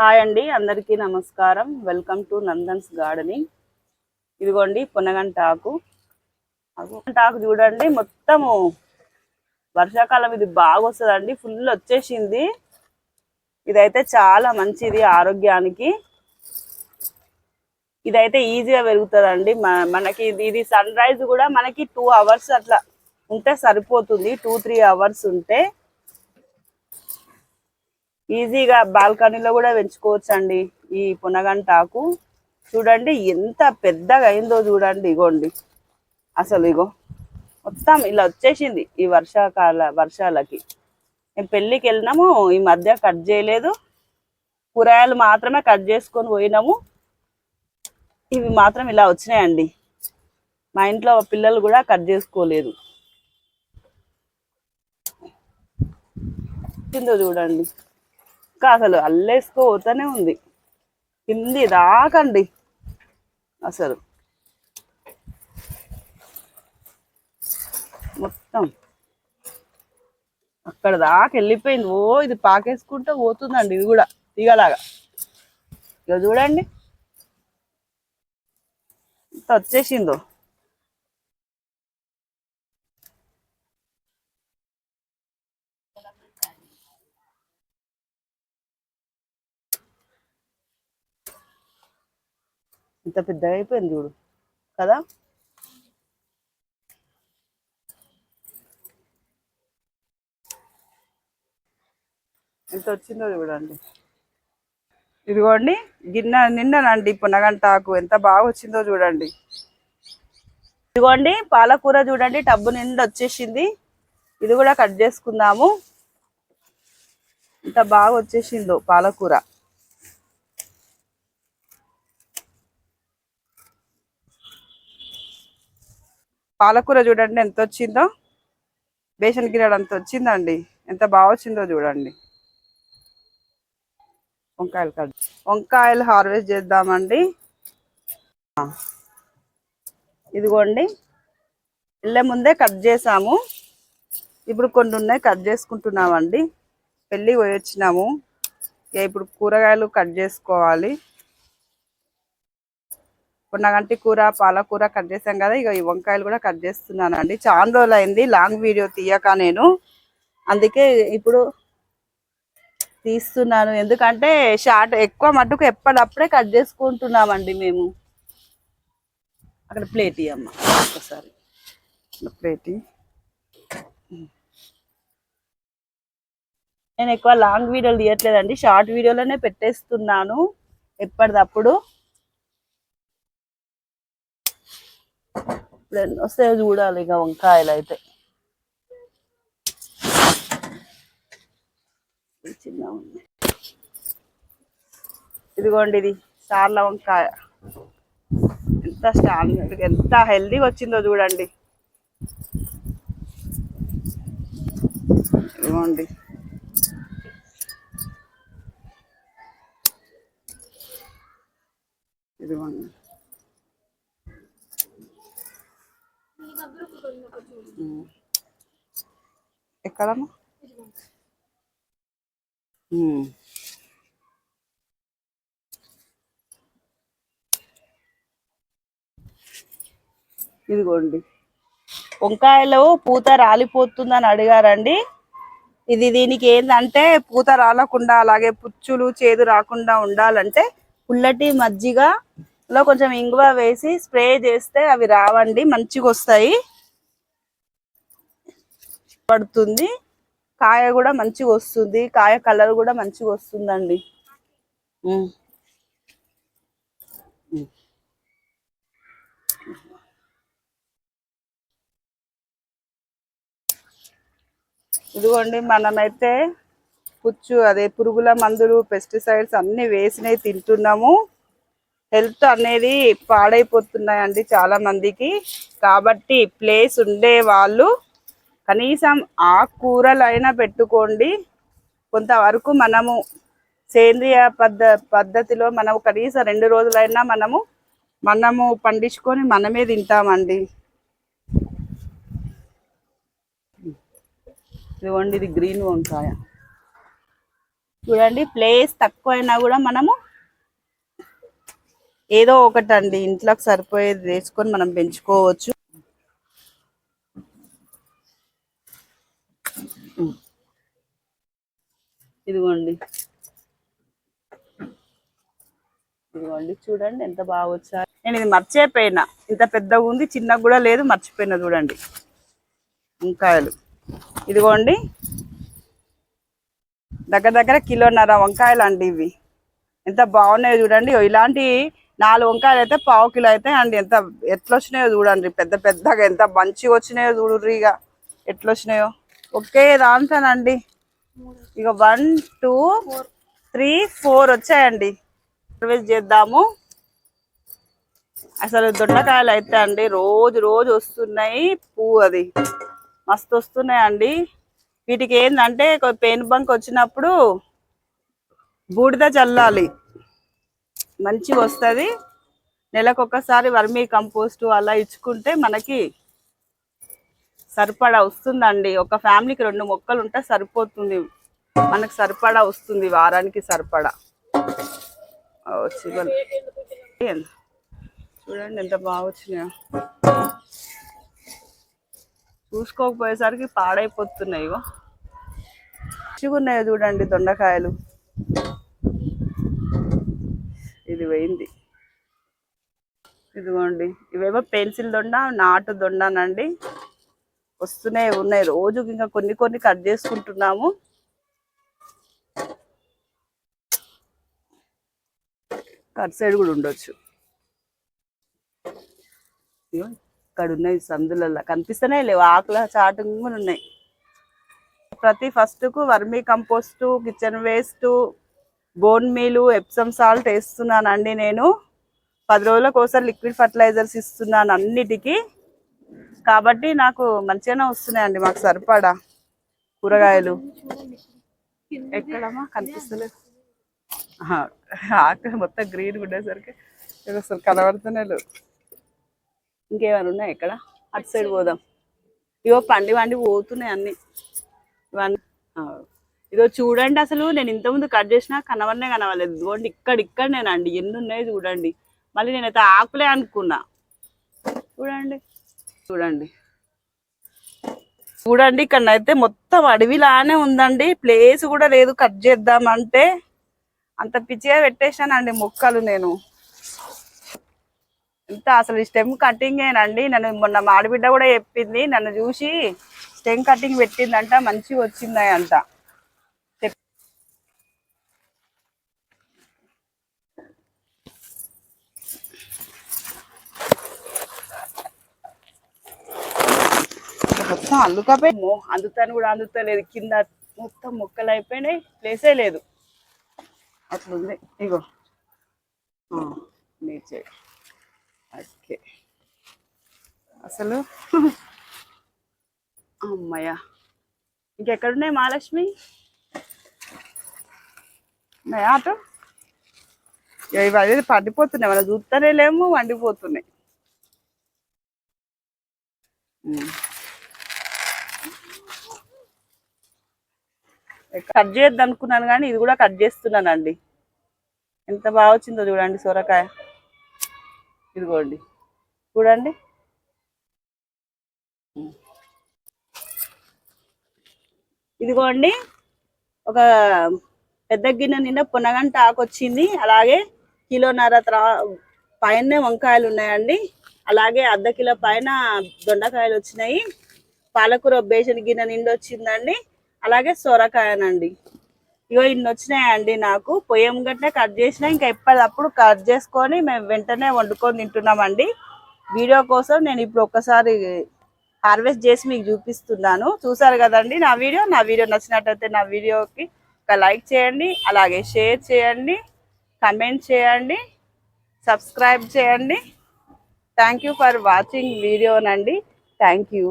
Hi అండి అందరికీ నమస్కారం. వెల్కమ్ టు నందన్స్ గార్డెనింగ్ ఇదిగోండి పునగంటాకు. ఆకు చూడండి మొత్తము వర్షాకాలం ఇది బాగా వస్తుందండి ఫుల్ వచ్చేసింది. ఇదైతే చాలా మంచిది ఆరోగ్యానికి. ఇదైతే ఈజీగా పెరుగుతుందండి. మనకి ఇది- ఇది సన్ రైజ్ కూడా మనకి టూ అవర్స్ అట్లా ఉంటే సరిపోతుంది టూ త్రీ అవర్స్ ఉంటే. ఈజీగా బాల్కనీలో కూడా పెంచుకోవచ్చు అండి ఈ పునగంటాకు చూడండి ఎంత పెద్దగా అయిందో చూడండి ఇగోండి. అసలు ఇగో మొత్తం ఇలా వచ్చేసింది ఈ వర్షాకాల వర్షాలకి. మేము పెళ్ళికి వెళ్ళినాము ఈ మధ్య కట్ చేయలేదు. కూరగాయలు మాత్రమే కట్ చేసుకొని పోయినాము. ఇవి మాత్రం ఇలా వచ్చినాయండి. మా ఇంట్లో పిల్లలు కూడా కట్ చేసుకోలేదు. కిందో చూడండి. ఇంకా అసలు అల్లేసుకోపోతూనే ఉంది. కింది దాకండి. అసలు. మొత్తం. అక్కడ దాకా వెళ్ళిపోయింది. ఓ ఇది పాకేసుకుంటూ పోతుందండి. ఇది కూడా తీగలాగా. ఇక చూడండి. ఇంత వచ్చేసిందో. ఇంత పెద్దగా అయిపోయింది చూడు. కదా? ఎంత వచ్చిందో చూడండి. ఇదిగోండి గిన్నె నిండనండి పునగంటాకు ఎంత బాగా వచ్చిందో చూడండి. ఇదిగోండి పాలకూర చూడండి టబ్బు నిండా వచ్చేసింది. ఇది కూడా కట్ చేసుకుందాము. ఎంత బాగా వచ్చేసిందో పాలకూర. పాలకూర చూడండి ఎంత వచ్చిందో బేసన్ గిన్నెడు అంత వచ్చిందండి ఎంత బాగా వచ్చిందో చూడండి. వంకాయలు కట్ వంకాయలు హార్వెస్ట్ చేద్దామండి. ఇదిగోండి. వెళ్ళే ముందే కట్ చేసాము. ఇప్పుడు కొన్ని ఉన్నాయి కట్ చేసుకుంటున్నామండి. పెళ్ళి పోయి వచ్చినాము ఇప్పుడు కూరగాయలు కట్ చేసుకోవాలి. పున్నగంటి కూర పాలకూర కట్ చేసాం కదా ఇక ఈ వంకాయలు కూడా కట్ చేస్తున్నానండి. చాలా రోజులు అయింది లాంగ్ వీడియో తీయక నేను. అందుకే ఇప్పుడు తీస్తున్నాను. ఎందుకంటే షార్ట్ ఎక్కువ మటుకు ఎప్పటికప్పుడే కట్ చేసుకుంటున్నామండి మేము. అక్కడ ప్లేట్ ఇవ్వమ్మ ఒకసారి ప్లేట్ నేను ఎక్కువ లాంగ్ వీడియోలు తీయట్లేదండి షార్ట్ వీడియోలోనే పెట్టేస్తున్నాను ఎప్పటిదప్పుడు. ఇప్పుడు వస్తే చూడాలి ఇక వంకాయలు అయితే. చిన్న ఇదిగోండి ఇది సార్ల వంకాయ. ఎంత స్టాండర్డ్ ఎంత హెల్దీగా వచ్చిందో చూడండి. ఇదిగోండి. ఇదిగోండి. ఎక్కడమ్మా? ఇదిగోండి. వంకాయలు పూత రాలిపోతుందని అడిగారండి. ఇది దీనికి ఏంటంటే పూత రాలకుండా అలాగే పుచ్చులు చేదు రాకుండా ఉండాలంటే పుల్లటి మజ్జిగలో కొంచెం ఇంగువ వేసి స్ప్రే చేస్తే అవి రావండి మంచిగా వస్తాయి పడుతుంది. కాయ కూడా మంచిగా వస్తుంది. కాయ కలర్ కూడా మంచిగా వస్తుందండి. ఇదిగోండి మనమైతే పుచ్చు అదే పురుగుల మందులు పెస్టిసైడ్స్ అన్ని వేసినవి తింటున్నాము. హెల్త్ అనేది పాడైపోతున్నాయండి చాలా మందికి కాబట్టి ప్లేస్ ఉండే వాళ్ళు కనీసం ఆకుకూరలు అయినా పెట్టుకోండి. కొంతవరకు మనము సేంద్రియ పద్ధ పద్ధతిలో మనం కనీసం రెండు రోజులైనా మనము మనము పండించుకొని మనమే తింటామండి. ఇదిగోండి ఇది గ్రీన్ వంకాయ. చూడండి ప్లేస్ తక్కువైనా కూడా మనము ఏదో ఒకటండి. ఇంట్లోకి సరిపోయేది వేసుకొని మనం పెంచుకోవచ్చు. ఇదిగోండి. ఇదిగోండి చూడండి ఎంత బాగా వచ్చారు నేను ఇది మర్చిపోయినా. ఇంత పెద్దగా ఉంది చిన్నగా కూడా లేదు మర్చిపోయినా చూడండి. వంకాయలు. ఇదిగోండి. దగ్గర దగ్గర కిలోన్నర వంకాయలు అండి ఇవి. ఎంత బాగున్నాయో చూడండి. ఇలాంటి నాలుగు వంకాయలు అయితే పావు కిలో అయితే అండి. ఎంత ఎట్లొచ్చినాయో చూడండి. పెద్ద పెద్దగా ఎంత మంచిగా వచ్చినాయో చూడుర్రి ఇక. ఎట్లొచ్చినాయో. ఒకే దాంట్లోనండి ఇక వన్ టూ త్రీ ఫోర్ వచ్చాయండి. సర్వీస్ చేద్దాము. అసలు దొండకాయలు అయితే అండి రోజు రోజు వస్తున్నాయి పువ్వు అది. మస్తు వస్తున్నాయి అండి వీటికి ఏంటంటే పెయిన్ బంక్ వచ్చినప్పుడు బూడిద చల్లాలి. మంచిగా వస్తుంది. నెలకు ఒక్కసారి వర్మీ కంపోస్ట్ అలా ఇచ్చుకుంటే మనకి సరిపడా వస్తుందండి. ఒక ఫ్యామిలీకి రెండు మొక్కలు ఉంటే సరిపోతుంది. మనకు సరిపడా వస్తుంది వారానికి సరిపడా. ఆ, చివరి. చూడండి ఎంత బాగా వచ్చినాయో. చూసుకోకపోయేసరికి పాడైపోతున్నాయి ఇగో. చూడండి దొండకాయలు. ఇది పోయింది. ఇదిగోండి. ఇవేమో పెన్సిల్ దొండ నాటు దొండనండి. వస్తున్నాయి ఉన్నాయి. రోజుకి ఇంకా కొన్ని కొన్ని కట్ చేసుకుంటున్నాము. కట్ సైడ్ కూడా ఉండొచ్చు. ఇక్కడ ఉన్నాయి సందులలో కనిపిస్తూనే లేవు. ఆకుల చాటుగా కూడా ఉన్నాయి. ప్రతి ఫస్ట్కు vermicompost kitchen waste bone meal Epsom salt వేస్తున్నానండి నేను. పది రోజులకు ఒకసారి లిక్విడ్ ఫర్టిలైజర్స్ ఇస్తున్నాను అన్నిటికీ. కాబట్టి నాకు మంచిగానే వస్తున్నాయండి మాకు సరిపడా కూరగాయలు. ఎక్కడమ్మా? కనిపిస్తలేదు. ఆకు మొత్తం గ్రీన్ ఉండేసరికి అసలు కనబడుతూనే లేదు. ఇంకేమైనా ఉన్నాయి ఇక్కడ? అటు సైడ్ పోదాం. ఇవో పండి వండి పోతున్నాయి అన్ని. ఇవన్నీ. ఇదో చూడండి అసలు నేను ఇంతకుముందు కట్ చేసినా కనవనే కనవలేదు ఇదిగోండి ఇక్కడ ఇక్కడ నేనండి. ఎన్ని ఉన్నాయి చూడండి. మళ్ళీ నేనైతే ఆకులే అనుకున్నా. చూడండి. చూడండి. చూడండి ఇక్కడ అయితే మొత్తం అడవిలానే ఉందండి. ప్లేస్ కూడా లేదు కట్ చేద్దామంటే. అంత పిచ్చిగా పెట్టేశానండి మొక్కలు నేను. ఎంత అసలు ఈ స్టెమ్ కటింగ్ ఏనండి నన్ను మొన్న మాడిబిడ్డ కూడా చెప్పింది నన్ను చూసి స్టెమ్ కటింగ్ పెట్టిందంట మంచిగా వచ్చిందంట. మొత్తం అందుకపోయి అందుతాను కూడా అందుతలేదు. కింద మొత్తం మొక్కలు అయిపోయినాయి ప్లేసే లేదు. అట్లుంది. ఇగో. నీచే ఓకే. అసలు అమ్మయ్య. ఇంకెక్కడున్నాయి మహాలక్ష్మి? ఆటో అటు? ఇక ఇవి అదే పడిపోతున్నాయి. మనం చూస్తూనే లేము వండిపోతున్నాయి. కట్ చేయొద్దు అనుకున్నాను కానీ ఇది కూడా కట్ చేస్తున్నానండి. ఎంత బాగా వచ్చిందో చూడండి సొరకాయ. ఇదిగోండి. చూడండి. ఇదిగోండి. ఒక పెద్ద గిన్నె నిండా పునగంట ఆకు వచ్చింది. అలాగే కిలోన్నర త్రా పైన వంకాయలు ఉన్నాయండి. అలాగే అర్ధ కిలో పైన దొండకాయలు వచ్చినాయి. పాలకూర బేసన్ గిన్నె నిండి వచ్చిందండి. అలాగే సొరకాయనండి. ఇగో ఇన్ని వచ్చినాయండి నాకు. పొయ్యం గట్టే కట్ చేసిన ఇంకా ఎప్పటికప్పుడు కట్ చేసుకొని మేము వెంటనే వండుకొని తింటున్నామండి. వీడియో కోసం నేను ఇప్పుడు ఒక్కసారి హార్వెస్ట్ చేసి మీకు చూపిస్తున్నాను. చూసారు కదండి నా వీడియో? నా వీడియో నచ్చినట్టయితే నా వీడియోకి ఒక లైక్ చేయండి అలాగే షేర్ చేయండి కమెంట్ చేయండి సబ్స్క్రైబ్ చేయండి. Thank you for watching వీడియోనండి. Thank you.